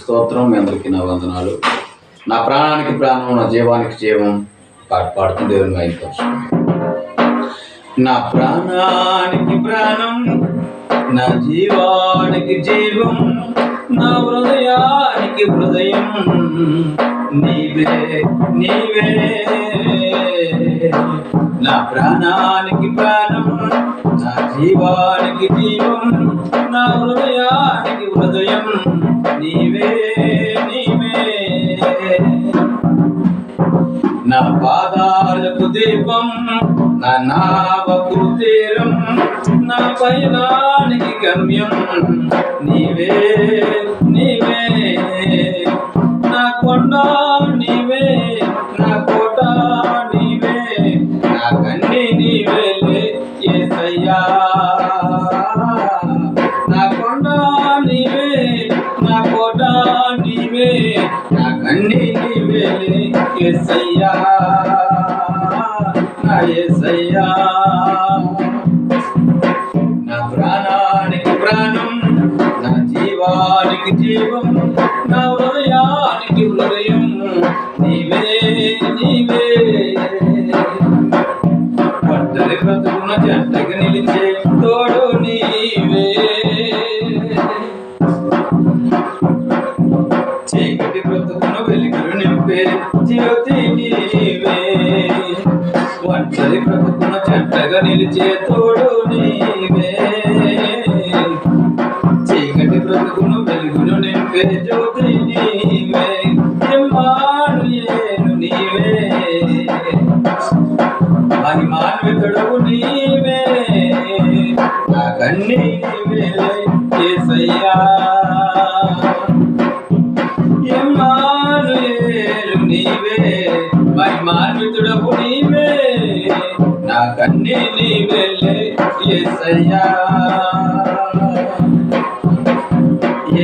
స్తోత్రం మీ అందరికీ నా వందనాలు. నా ప్రాణానికి ప్రాణం నా జీవానికి జీవం పాట పాడుతూ దేవుని మైపరుచుకున్నాను నా ప్రాణానికి ప్రాణం నా జీవానికి జీవం నా హృదయానికి హృదయం. నీవే నీవే. నా ప్రాణానికి ప్రాణం నా జీవానికి జీవం నా హృదయానికి హృదయం. నీవే నీవే. నా పాదాలకు దీపం నా నావకు తీరం నా పయనానికి గమ్యం. నీవే నీవే. నా కొండ నీవే నా కోట నీవే నా కన్ని నీవే ఏసయ్యా నా ఏసయ్యా. నా ప్రాణానికి ప్రాణం నా జీవానికి జీవం నా హృదయానికి హృదయం నీవే బ్రతుకున జంటకు నిలిచే తోడు నీవే చీకటి బ్రతుకును వెలుగులు నింపే జ్యోతి నీవే ఒంటరి బ్రతుకున జంటగా నిలిచే తోడు నీవే చీకటి బ్రతుకును వెలుగును నింపే జ్యోతి నీవే నీవే నా కన్నీ నీవే ఏసయ్యా. ఇమ్మానుయేలు నీవే మహిమాన్వితుడవు నీవే నా కన్నీ నీవే ఏసయ్యా.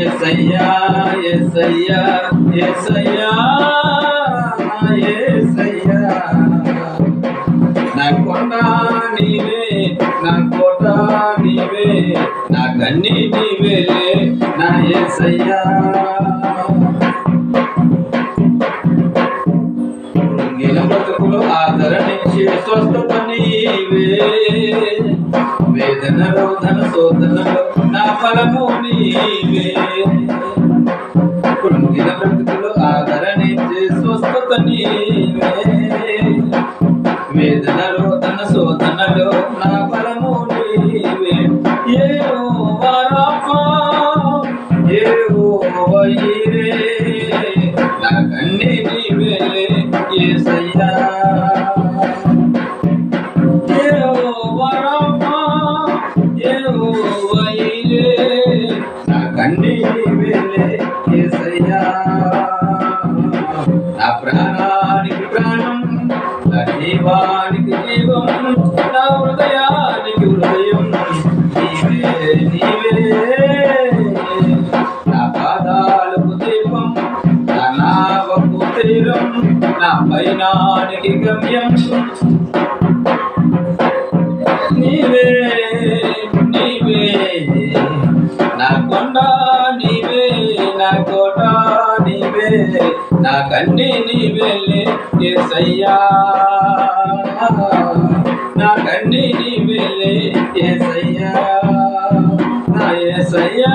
ఏసయ్యా ఏసయ్యా ఏసయ్యా. నా కోట నీవే నా కన్నీ నీవేలే నా ఏసయ్యా. కృంగిన బ్రతుకులు ఆదరణించే స్వస్థత నీవే. వేదన రోధన శోధనలో నా ఫలము నీవే. కృంగిన బ్రతుకులు ఆదరణించే స్వస్థత నీవే. వేదన రోధన శోధనలో నా నా ప్రాణానికి ప్రాణం నా జీవానికి జీవం నా హృదయానికి హృదయం. నీవే నీవే. నా పాదాలకు దీపం నా నావకు తీరం నా పైనానికి గమ్యం. నీవే నీవే నా కన్ని నీవేలే ఏసయ్యా. నా కన్ని నీవేలే ఏసయ్యా. నా ఏసయ్యా.